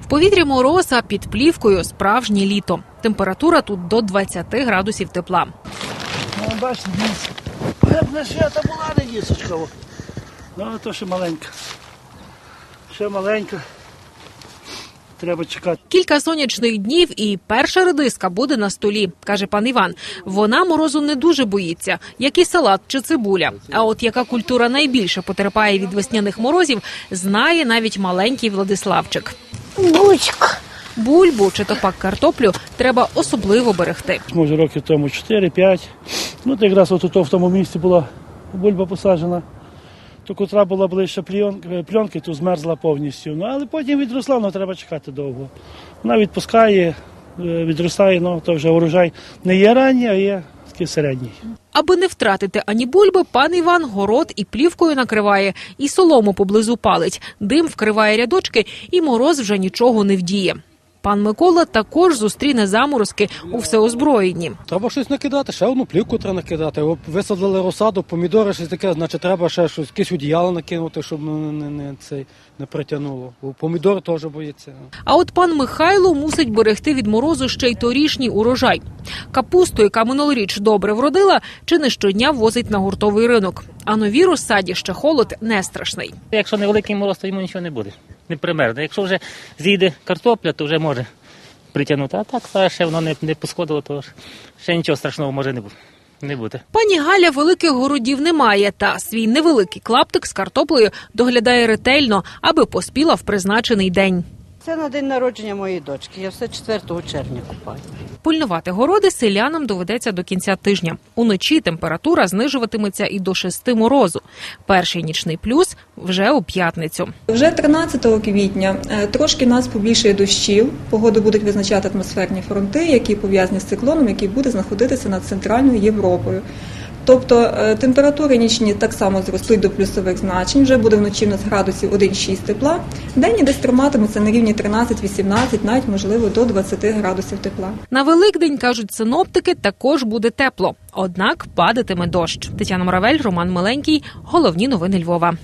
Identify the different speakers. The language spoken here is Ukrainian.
Speaker 1: В повітрі мороз, а під плівкою справжнє літо. Температура тут до 20 градусів тепла.
Speaker 2: Ну, бачите, свята була не дісочка. Ну, то ще маленька. Ще маленька. Треба чекати.
Speaker 1: Кілька сонячних днів і перша редиска буде на столі, каже пан Іван. Вона морозу не дуже боїться, як і салат чи цибуля. А от яка культура найбільше потерпає від весняних морозів, знає навіть маленький Владиславчик.
Speaker 3: Бучка.
Speaker 1: Бульбу чи то пак картоплю треба особливо берегти.
Speaker 2: Може років тому 4-5. Ну, то якраз от в тому місці була бульба посаджена. То котра була ближче пленки, то змерзла повністю. Ну, але потім відросла, ну треба чекати довго. Вона відпускає, е, відростає, ну то вже урожай не є ранній, а є такий середній.
Speaker 1: Аби не втратити ані бульби, пан Іван город і плівкою накриває, і солому поблизу палить. Дим вкриває рядочки, і мороз вже нічого не вдіє. Пан Микола також зустріне заморозки у всеозброєнні.
Speaker 4: Треба щось накидати, ще одну плівку треба накидати. Висадили розсаду, помідори, щось таке, значить треба ще щось, якесь одіяло накинути, щоб не, не, не, цей, не притягнуло. Помідор теж боїться.
Speaker 1: А от пан Михайло мусить берегти від морозу ще й торішній урожай. Капусту, яка минулоріч добре вродила, чи не щодня возить на гуртовий ринок. А нові розсаді ще холод не страшний.
Speaker 5: Якщо невеликий мороз, то йому нічого не буде. Не примерзне. Якщо вже зійде картопля, то вже може притягнути. А так ще воно не, не посходило, то ще нічого страшного може не бу- не бути.
Speaker 1: Пані Галя великих городів не має, та свій невеликий клаптик з картоплею доглядає ретельно, аби поспіла в призначений день.
Speaker 3: Це на день народження моєї дочки. Я все 4 червня купаю.
Speaker 1: Пильнувати городи селянам доведеться до кінця тижня. Уночі температура знижуватиметься і до 6 морозу. Перший нічний плюс вже у п'ятницю.
Speaker 6: Вже 13 квітня е, трошки нас побільшає дощів. Погоду будуть визначати атмосферні фронти, які пов'язані з циклоном, який буде знаходитися над центральною Європою. Тобто е, температури нічні так само зростуть до плюсових значень. Вже буде вночі в нас градусів 1-6 тепла. Денні десь триматиметься на рівні 13-18, навіть можливо до 20 градусів тепла.
Speaker 1: На Великдень кажуть синоптики, також буде тепло. Однак падатиме дощ. Тетяна Моравель, Роман Миленький. Головні новини Львова.